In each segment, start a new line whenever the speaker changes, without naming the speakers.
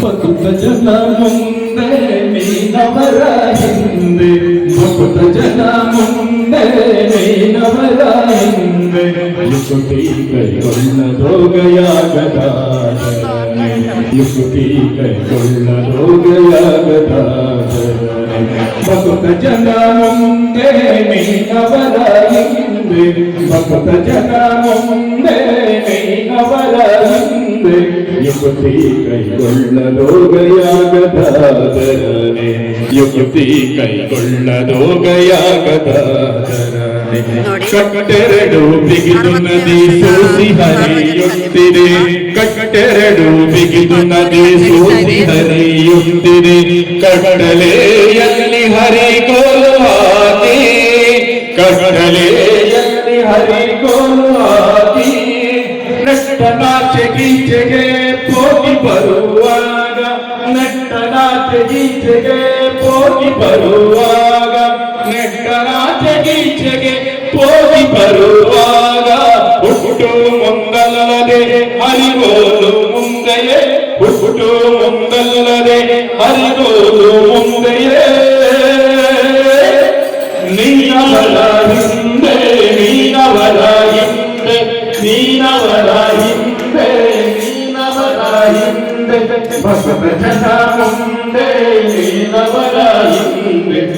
భక్త జనముందే మీనవర హిందే భక్త జనముందే మీనవర హిందే యుక్తి కైగొల్ల రోగయాగదార యుక్తి కైగొల్ల రోగయాగదార ഭക്തജനമുണ്ടേ മീനവരയിണ്ട് ഭക്തജനമുണ്ടേ മീനവരയിണ്ട് യുക്തി കൈകൊള്ള ലോകയാഗതാദരനെ യുക്തി കൈകൊള്ള ലോകയാഗതാദരനെ ಕಟ್ಟೆರಡು ಬಿಗಿದು ನದಿ ಸೋಸಿ ಹರಿಯುತ್ತಿದೆ ಕಟ್ಟೆರಡು ಬಿಗಿದು ನದಿ ಸೋಸಿ ಹರಿಯುತ್ತಿದೆ ಕಡಲೆಯಲ್ಲಿ ಹರಿಗೋಲು ಹಾಕಿ ಕಡಲೆಯಲ್ಲಿ ಹರಿಗೋಲು ಹಾಕಿ ನಟ್ಟನಾಚೆ ಗೀಚೆಗೆ ಹೋಗಿ ಬರುವಾಗ ನಟ್ಟನಾಚೆ ಗೀಚೆಗೆ ಹೋಗಿ ಬರುವಾಗ ನೆಟ್ಟನಾಚೆ ಗೀಚೆಗೆ ಹೋಗಿ ಬರುವಾಗ ಹುಟ್ಟು ಮುಂದಲ್ಲದೆ ಹರಿಗೋಲು ಮುಂದೆಯೇ ಹುಟ್ಟು ಮುಂದಲ್ಲದೆ ಹರಿಗೋಲು ಮುಂದೆಯೇ ನೀನವರ ಹಿಂದೆ ನೀನವರ ಹಿಂದೆ ನೀನವರ ಹಿಂದೆ ನೀನವರ ಹಿಂದೆ ಭಕ್ತ ಜನ ಮುಂದೆ ನೀನವರ ಹಿಂದೆ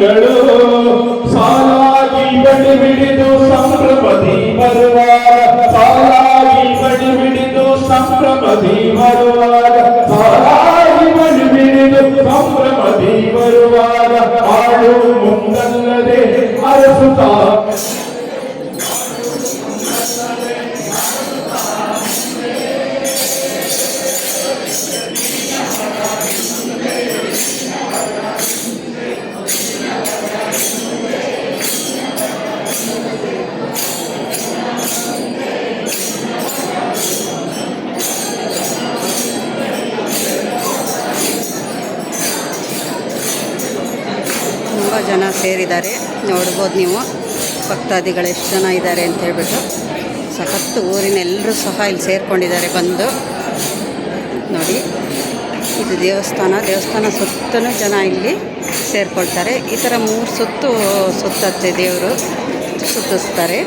ಗೋರಣಗಳು ಸಾಲಾಗಿ ಬಡಿ ಬಿಡಿದು ಸಂಭ್ರಮದಿ ಬರುವ ಸಾಲಾಗಿ ಬಡಿ ಬಿಡಿದು ಸಂಭ್ರಮದಿ ಬರುವ ಸಾಲಾಗಿ ಬಡಿ ಬಿಡಿದು ಸಂಭ್ರಮದಿ ಬರುವಾಗ, ಆಳು ಮುಂದಲ್ಲದೆ ಅರಸುತ್ತಾ
ಜನ ಸೇರಿದ್ದಾರೆ. ನೋಡ್ಬೋದು ನೀವು. ಭಕ್ತಾದಿಗಳು ಎಷ್ಟು ಜನ ಇದ್ದಾರೆ ಅಂತ ಹೇಳ್ಬಿಟ್ಟು. ಸಖತ್ತು ಊರಿನ ಎಲ್ಲರೂ ಸಹ ಇಲ್ಲಿ ಸೇರಿಕೊಂಡಿದ್ದಾರೆ ಬಂದು. ನೋಡಿ, ಇದು ದೇವಸ್ಥಾನ. ದೇವಸ್ಥಾನ ಸುತ್ತಲೂ ಜನ ಇಲ್ಲಿ ಸೇರಿಕೊಳ್ತಾರೆ. ಈ ಥರ ಮೂರು ಸುತ್ತು ಸುತ್ತತ್ತೆ ದೇವರು. ಸುತ್ತಿಸ್ತಾರೆ.